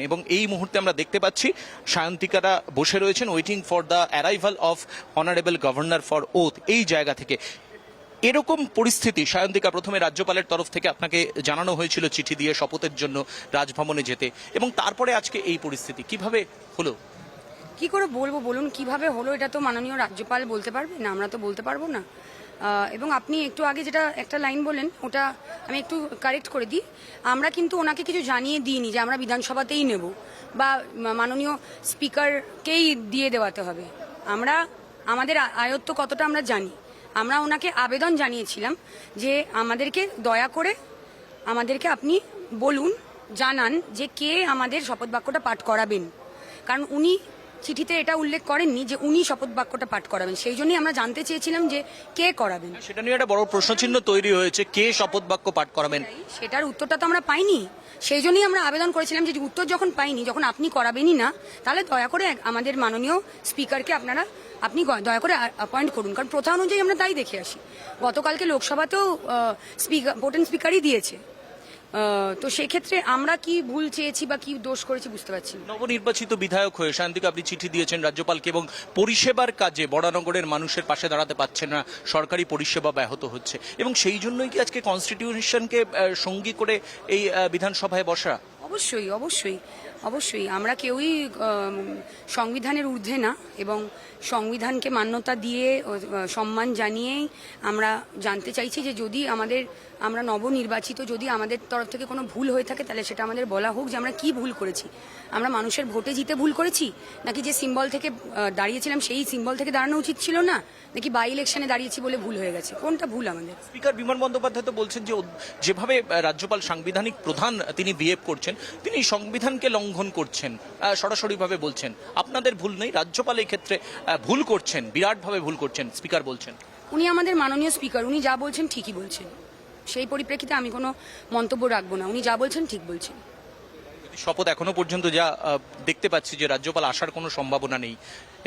এবং এই মুহূর্তে আমরা দেখতে পাচ্ছি সায়ন্তিকারা বসে রয়েছেন waiting for the arrival of honourable governor for oath এই জায়গা থেকে। এরকম পরিস্থিতি সায়ন্তিকা প্রথমে রাজ্যপালের তরফ থেকে আপনাকে জানানো হয়েছিল চিঠি দিয়ে শপথের জন্য রাজভবনে যেতে। এবং তারপরে আজকে এই পরিস্থিতি, কীভাবে হলো? কি করে বলব বলুন? কীভাবে হলো? এটা তো মাননীয় রাজ্যপাল বলতে পারবে না, আমরা তো বলতে পারব না। এবং আপনি একটু আগে যেটা একটা লাইন বলেন ওটা আমি একটু কারেক্ট করে দিই। আমরা কিন্তু ওনাকে কিছু জানিয়ে দিইনি যে আমরা বিধানসভাতেই নেব, বা মাননীয় স্পিকারকেই দিয়ে দেওয়াতে হবে। আমরা, আমাদের আয়ত্ত কতটা আমরা জানি। আমরা ওনাকে আবেদন জানিয়েছিলাম যে আমাদেরকে দয়া করে আমাদেরকে আপনি বলুন, জানান যে কে আমাদের শপথ বাক্যটা পাঠ করাবেন। কারণ উনি চিঠিতে এটা উল্লেখ করেননি যে উনি শপথ বাক্যটা পাঠ করাবেন। সেই জন্যই আমরা জানতে চেয়েছিলাম যে কে করাবেন। সেটা নিয়ে একটা বড় প্রশ্নচিহ্ন তৈরি হয়েছে কে শপথ বাক্য পাঠ করাবেন? সেটার উত্তরটা তো আমরা পাইনি। সেই জন্যই আমরা আবেদন করেছিলাম যে উত্তর যখন পাইনি যখন আপনি করাবেনই না তাহলে দয়া করে আমাদের মাননীয় স্পিকারকে আপনারা আপনি দয়া করে অ্যাপয়েন্ট করুন। কারণ প্রথা অনুযায়ী আমরা তাই দেখে আসি। গতকালকে লোকসভাতেও স্পিকার ভোটেন স্পিকারই দিয়েছে। তো সেক্ষেত্রে আমরা কি ভুল চেয়েছি বা কি দোষ করেছি বুঝতে পারছি নবনির্বাচিত বিধায়ক হয়ে শান্তিকে আপনি চিঠি দিয়েছেন রাজ্যপালকে এবং পরিষেবার কাজে বড়ানগরের মানুষের পাশে দাঁড়াতে পারছেন না, সরকারি পরিষেবা ব্যাহত হচ্ছে। এবং সেই জন্যই কি আজকে কনস্টিটিউশনকে সঙ্গী করে এই বিধানসভায় বসা? অবশ্যই অবশ্যই অবশ্যই। আমরা কেউই সংবিধানের ঊর্ধ্বে না এবং সংবিধানকে মান্যতা দিয়ে সম্মান জানিয়েই আমরা জানতে চাইছি যে যদি আমাদের, আমরা নবনির্বাচিত যদি আমাদের তরফ থেকে কোনো ভুল হয়ে থাকে, তাহলে সেটা আমাদের বলা হোক যে আমরা কি ভুল করেছি। আমরা মানুষের ভোটে জিতে ভুল করেছি? নাকি যে সিম্বল থেকে দাঁড়িয়েছিলাম, সেই সিম্বল থেকে দাঁড়ানো উচিত ছিল না? নাকি বাই ইলেকশনে দাঁড়িয়েছি বলে ভুল হয়ে গেছে? কোনটা ভুল আমাদের? স্পিকার বিমান বন্দ্যোপাধ্যায় তো বলছেন যে যেভাবে রাজ্যপাল সাংবিধানিক প্রধান তিনি বিহেভ করছেন তিনি সংবিধানকে লঙ্ঘন করছেন সরাসরিভাবে বলছেন। আপনাদের ভুল নেই রাজ্যপাল এই ক্ষেত্রে ভুল করছেন বিরাটভাবে ভুল করছেন স্পিকার বলছেন। উনি আমাদের মাননীয় স্পিকার উনি যা বলছেন ঠিকই বলছেন। সেই পরিপ্রেক্ষিতে আমি কোনো মন্তব্য রাখব না উনি যা বলছেন ঠিক বলছেন। শপথ এখনও পর্যন্ত যা দেখতে পাচ্ছি যে রাজ্যপাল আসার কোনো সম্ভাবনা নেই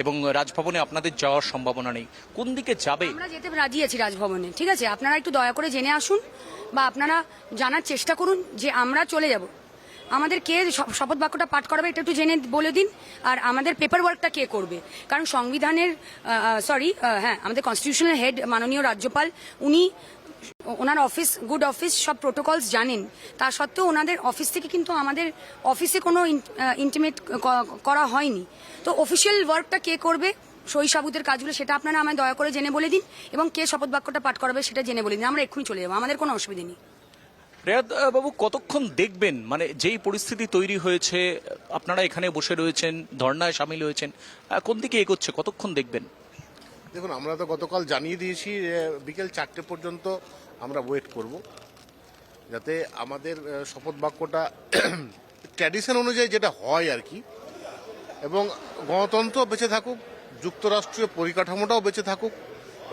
এবং রাজভবনে আপনাদের যাওয়ার সম্ভাবনা নেই। কোন দিকে যাবে? আমরা যেতে রাজি আছি রাজভবনে ঠিক আছে? আপনারা একটু দয়া করে জেনে আসুন বা আপনারা জানার চেষ্টা করুন যে আমরা চলে যাব। আমাদের কে শপথ বাক্যটা পাঠ করাবে এটা একটু জেনে বলে দিন। আর আমাদের পেপার ওয়ার্কটা কে করবে? কারণ সংবিধানের সরি হ্যাঁ আমাদের কনস্টিটিউশনাল হেড মাননীয় রাজ্যপাল, উনি ওনার অফিস গুড অফিস সব প্রোটোকলস জানেন। তা সত্ত্বেও ওনাদের অফিস থেকে কিন্তু আমাদের অফিসে কোনো ইন্টিমেট করা হয়নি। তো অফিসিয়াল ওয়ার্কটা কে করবে? সাবুতের কাজগুলো সেটা আপনারা আমায় দয়া করে জেনে বলে দিন এবং কে শপথ বাক্যটা পাঠ করাবে সেটা জেনে বলে দিন। আমরা এক্ষুনি চলে যাব, আমাদের কোনো অসুবিধা নেই। রেয়াদ বাবু, কতক্ষণ দেখবেন? মানে যেই পরিস্থিতি তৈরি হয়েছে, আপনারা এখানে বসে রয়েছেন, ধর্নায় সামিল হয়েছেন কোন দিকে এগোচ্ছে? কতক্ষণ দেখবেন? দেখুন, আমরা তো গতকাল জানিয়ে দিয়েছি যে বিকেল চারটে পর্যন্ত আমরা ওয়েট করব। যাতে আমাদের শপথ বাক্যটা ট্র্যাডিশন অনুযায়ী যেটা হয় আর কি, এবং গণতন্ত্র বেঁচে থাকুক, যুক্তরাষ্ট্রীয় পরিকাঠামোটাও বেঁচে থাকুক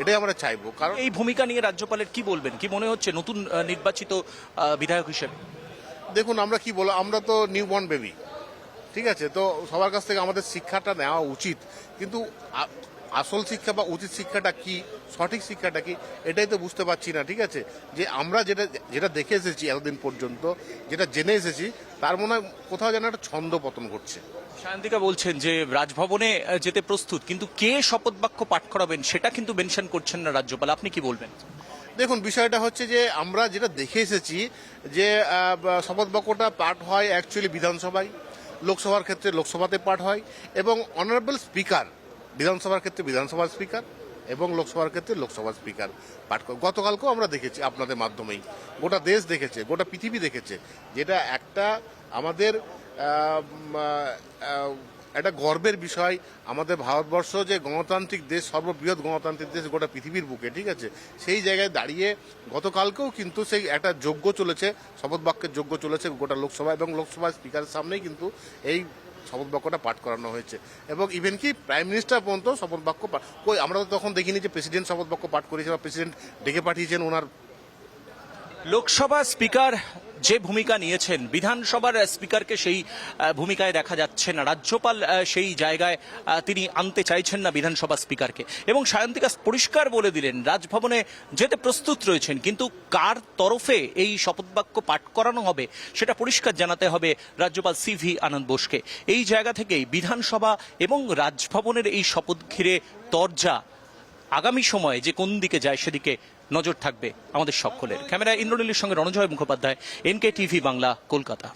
এটাই আমরা চাইব কারণ এই ভূমিকা নিয়ে রাজ্যপালের কি বলবেন? কি মনে হচ্ছে নতুন নির্বাচিত বিধায়ক হিসেবে? দেখুন আমরা কি বলো আমরা তো নিউ বর্ন বেবি ঠিক আছে? তো সবার কাছ থেকে আমাদের শিক্ষাটা নেওয়া উচিত। কিন্তু আসল শিক্ষা বা উচিত শিক্ষাটা কি সঠিক শিক্ষাটা কি এটাই তো বুঝতে পারছি না ঠিক আছে? যে আমরা যেটা যেটা দেখে এসেছি এতদিন পর্যন্ত যেটা জেনে এসেছি তার মনে হয় কোথাও যেন একটা ছন্দ পতন ঘটছে। সায়ন্তিকা বলছেন যে রাজভবনে যেতে প্রস্তুত কিন্তু কে শপথ বাক্য পাঠ করাবেন সেটা কিন্তু মেনশন করছেন না রাজ্যপাল আপনি কি বলবেন? দেখুন বিষয়টা হচ্ছে যে আমরা যেটা দেখে এসেছি যে শপথ বাক্যটা পাঠ হয় অ্যাকচুয়ালি বিধানসভায় লোকসভার ক্ষেত্রে লোকসভাতে পাঠ হয় এবং অনারেবল স্পিকার বিধানসভার ক্ষেত্রে বিধানসভার স্পিকার এবং লোকসভার ক্ষেত্রে লোকসভার স্পিকার। পাঠ গতকালকেও আমরা দেখেছি আপনাদের মাধ্যমেই। গোটা দেশ দেখেছে, গোটা পৃথিবী দেখেছে যেটা একটা আমাদের একটা গর্বের বিষয়। আমাদের ভারতবর্ষ যে গণতান্ত্রিক দেশ, সর্ববৃহৎ গণতান্ত্রিক দেশ গোটা পৃথিবীর বুকে, ঠিক আছে? সেই জায়গায় দাঁড়িয়ে গতকালকেও কিন্তু সেই একটা যোগ্য চলেছে শপথ বাক্যের যোগ্য চলেছে গোটা লোকসভা এবং লোকসভা স্পিকারের সামনেই কিন্তু এই শপথ বাক্যটা পাঠ করানো হয়েছে। এবং ইভেন কি প্রাইম মিনিস্টার পর্যন্ত শপথ বাক্য কই, আমরা তো তখন দেখিনি যে প্রেসিডেন্ট শপথ বাক্য পাঠ করেছে বা প্রেসিডেন্ট ডেকে পাঠিয়েছেন ওনার লোকসভা স্পিকার যে ভূমিকা নিয়েছেন, বিধানসভার স্পিকারকে সেই ভূমিকায় দেখা যাচ্ছে না। রাজ্যপাল সেই জায়গায় তিনি আনতে চাইছেন না বিধানসভা স্পিকারকে। এবং সায়ন্তিকা পরিষ্কার বলে দিলেন, রাজভবনে যেতে প্রস্তুত রয়েছেন, কিন্তু কার তরফে এই শপথবাক্য পাঠ করানো হবে, সেটা পরিষ্কার জানাতে হবে রাজ্যপাল সি ভি আনন্দ বোসকে। এই জায়গা থেকেই বিধানসভা এবং রাজভবনের এই শপথ ঘিরে তরজা আগামী সময়ে যে কোন দিকে যায় সেদিকে নজর থাকবে আমাদের সকলের। ক্যামেরায় ইন্দ্রনীলের সঙ্গে Ranajoy Mukhopadhyay N K TV Bangla Kolkata.